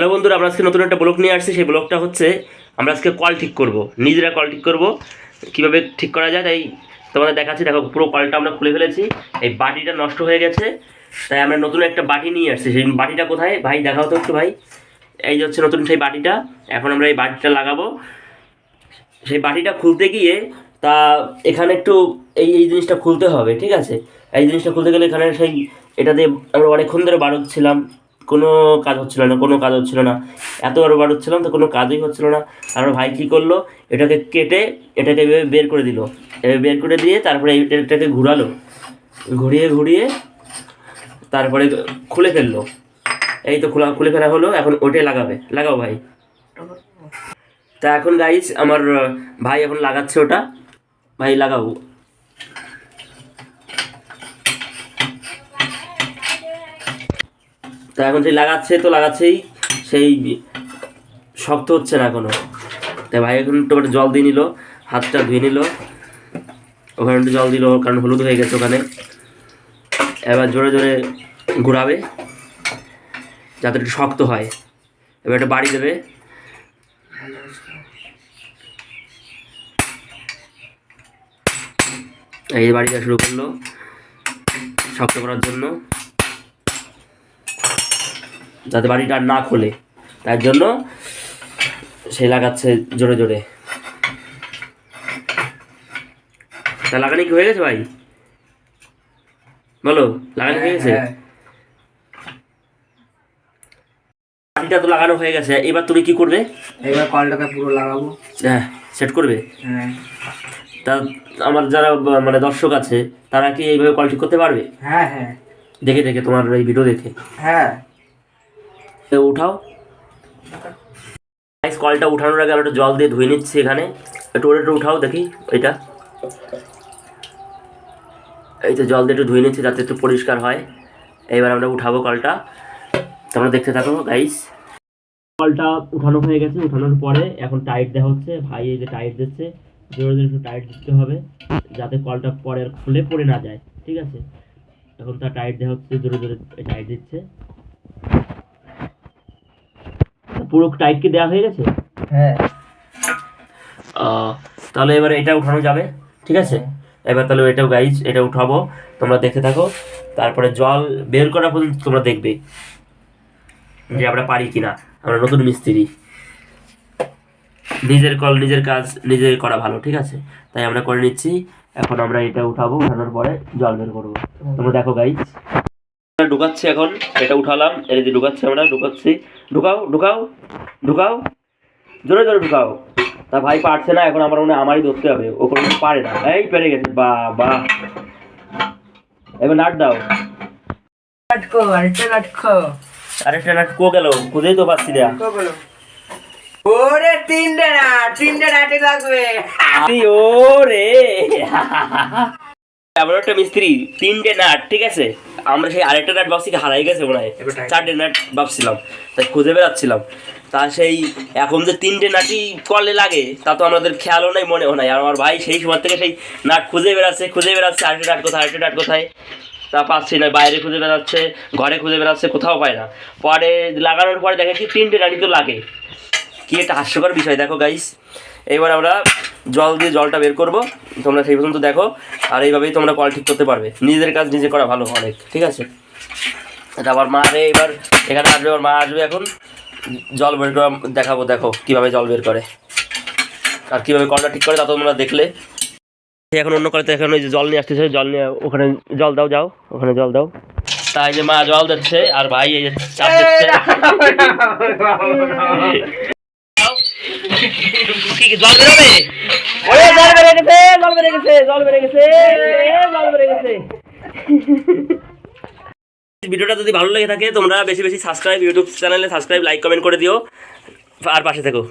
Hello বন্ধুরা, আমরা আজকে নতুন একটা ব্লগ নিয়ে আসছি। সেই ব্লগটা হচ্ছে, আমরা আজকে কল ঠিক করব। নিজেরা কল ঠিক করব। কীভাবে ঠিক করা যায়, তাই তোমাদের দেখাচ্ছি। দেখো, পুরো কলটা আমরা খুলে ফেলেছি। এই বাটিটা নষ্ট হয়ে গেছে। তাই আমরা নতুন একটা বাটি নিয়ে আসছি। সেই বাটিটা কোথায়? ভাই, দেখাও তো একটু, ভাই। এই যে হচ্ছে নতুন সেই বাটিটা। এখন আমরা এই বাটিটা লাগাবো। সেই বাটিটা খুলতে গিয়ে তা এখানে একটু এই এই জিনিসটা খুলতে হবে, ঠিক আছে? এই জিনিসটা খুলতে গেলে এখানে সেই, এটা দিয়ে আমরা অনেকক্ষণ ধরে বাড়াচ্ছিলাম কোনো কাজ হচ্ছিল না, কোনো কাজ হচ্ছিল না। এতবার বাড়াচ্ছিলাম তো কোনো কাজই হচ্ছিল না। আমার ভাই কী করল? এটাকে কেটে, এটাকে এভাবে বের করে দিল। এভাবে বের করে দিয়ে তারপরে এটাকে ঘুরালো। ঘুরিয়ে ঘুরিয়ে তারপরে খুলে ফেলল। এই তো খোলা, খুলে ফেলা হলো। এখন ওটাই লাগাবে। লাগাও ভাই। তা এখন গাইস আমার ভাই এখন লাগাচ্ছে ওটা। ভাই লাগাও। তা এখন সেই লাগাচ্ছে তো লাগাচ্ছেই, সেই শক্ত হচ্ছে না এখনও। তাই ভাই এখন একটু জল দিয়ে নিল, হাতটা ধুয়ে নিল। ওখানে একটু জল দিল, কারণ হলুদ হয়ে গেছে ওখানে। এবার জোরে জোরে ঘুরাবে, যাতে একটু শক্ত হয়। এবার একটা বাড়ি দেবে। এই বাড়ি দেওয়া শুরু করল, শক্ত করার জন্য। যাতে বাড়িটা আর না খোলে। তার জন্য সে লাগাচ্ছে জোরে জোরে। তা লাগানো কি হয়ে গেছে ভাই? বলো লাগানো হয়ে গেছে? হ্যাঁ, বাড়িটা তো লাগানো হয়ে গেছে এবার তুমি কি করবে? এবার কলটাকে পুরো লাগাবো। হ্যাঁ সেট করবে? হ্যাঁ। তা আমার যারা মানে দর্শক আছে তারা কি এইভাবে কল ঠিক করতে পারবে? হ্যাঁ হ্যাঁ। দেখে দেখে তোমার এই ভিডিও দেখে। হ্যাঁ। উঠাও। গাইস কলটা উঠানোর আগে একটু জল দিয়ে ধুয়ে নিচ্ছি এখানে। একটু ওটা উঠাও দেখি, এটা। এই তো জল দিয়ে একটু ধুয়ে নিচ্ছি যাতে একটু পরিষ্কার হয়। এইবার আমরা উঠাবো কলটা তোমরা দেখতে থাকো গাইস কলটা উঠানো হয়ে গেছে, উঠানোর পরে এখন টাইট দেওয়া হচ্ছে। ভাই, এই যে টাইট দিচ্ছে, জোরে জোরে একটু টাইট দিতে হবে, যাতে কলটা পরে আর খুলে পড়ে না যায়, ঠিক আছে? এখন তার টাইট দেওয়া হচ্ছে, জোরে জোরে টাইট দিচ্ছে। পুরো টাইট কি দেওয়া হয়ে গেছে? হ্যাঁ। তাহলে এবার এটা উঠানো যাবে ঠিক আছে? এবার তাহলে এটাও গাইজ এটা উঠাবো। তোমরা দেখতে থাকো। তারপরে জল বের করা পর্যন্ত তোমরা দেখবে যে আমরা পারি কিনা। আমরা নতুন মিস্ত্রি। নিজের কল নিজের কাজ নিজের করা ভালো ঠিক আছে? তাই আমরা করে নিচ্ছি। এখন আমরা এটা উঠাবো উঠানোর পরে জল বের করব। তোমরা দেখো গাইজ ঢুকাচ্ছি এখন এটা উঠালাম এই যে ঢুকাচ্ছি আমরা ঢুকাচ্ছি। ঢুকাও ঢুকাও ঢুকাও জোরে জোরে ঢুকাও। তা ভাই পারছে না এখন আমার মনে আমারই ধরতে হবে ও কোনো পারে না। এই পেরে গেছে বা বা এবার নাট দাও। নাটকো আরেকটা নাটকো। আরেকটা নাট কো গেল খুঁজেই তো পাচ্ছি না। ওরে তিনটে নাট তিনটে নাটে লাগবে। আরে ও রে এমন একটা মিস্ত্রি তিনটে নাট ঠিক আছে? আমরা সেই আরেকটা নাট ভাবছি হারাই গেছে মনে হয়। চারটে নাট ভাবছিলাম তাই খুঁজে বেড়াচ্ছিলাম। তা সেই এখন যে তিনটে নাটই কলে লাগে তা তো আমাদের খেয়ালও নাই মনেও নাই। আর আমার ভাই সেই সময় থেকে সেই নাট খুঁজে বেড়াচ্ছে খুঁজে বেড়াচ্ছে আরেকটা নাট কোথায় আরেকটা নাট কোথায়। তা পাচ্ছি না বাইরে খুঁজে বেড়াচ্ছে ঘরে খুঁজে বেড়াচ্ছে কোথাও পায় না। পরে লাগানোর পরে দেখে কি তিনটে নাটই তো লাগে। কি একটা হাস্যকর বিষয় দেখো গাইস এবার আমরা জল দিয়ে জলটা বের করব। তোমরা সেই পর্যন্ত দেখো, আর এইভাবেই তোমরা কল ঠিক করতে পারবে। নিজেদের কাজ নিজে করা ভালো অনেক, ঠিক আছে? আবার মা রে এবার এখানে আসবে আমার মা আসবে এখন। জল বের করা, দেখাবো, দেখো কীভাবে জল বের করে। আর কীভাবে কলটা ঠিক করে, তা তোমরা দেখলে। এখন অন্য কলেতে এখন ওই যে জল নিয়ে আসতেছে, জল নিয়ে ওখানে জল দাও, যাও, ওখানে জল দাও। তাই যে মা জল দিচ্ছে, আর ভাই এই যে চাপ দিচ্ছে। জল বেরোবে ওরে জল বেরে গেছে জল বেরে গেছে জল বেরে গেছে জল বেরে গেছে। ভিডিওটা যদি ভালো লেগে থাকে তোমরা বেশি বেশি সাবস্ক্রাইব ইউটিউব চ্যানেলে সাবস্ক্রাইব লাইক কমেন্ট করে দিও। আর পাশে থেকো।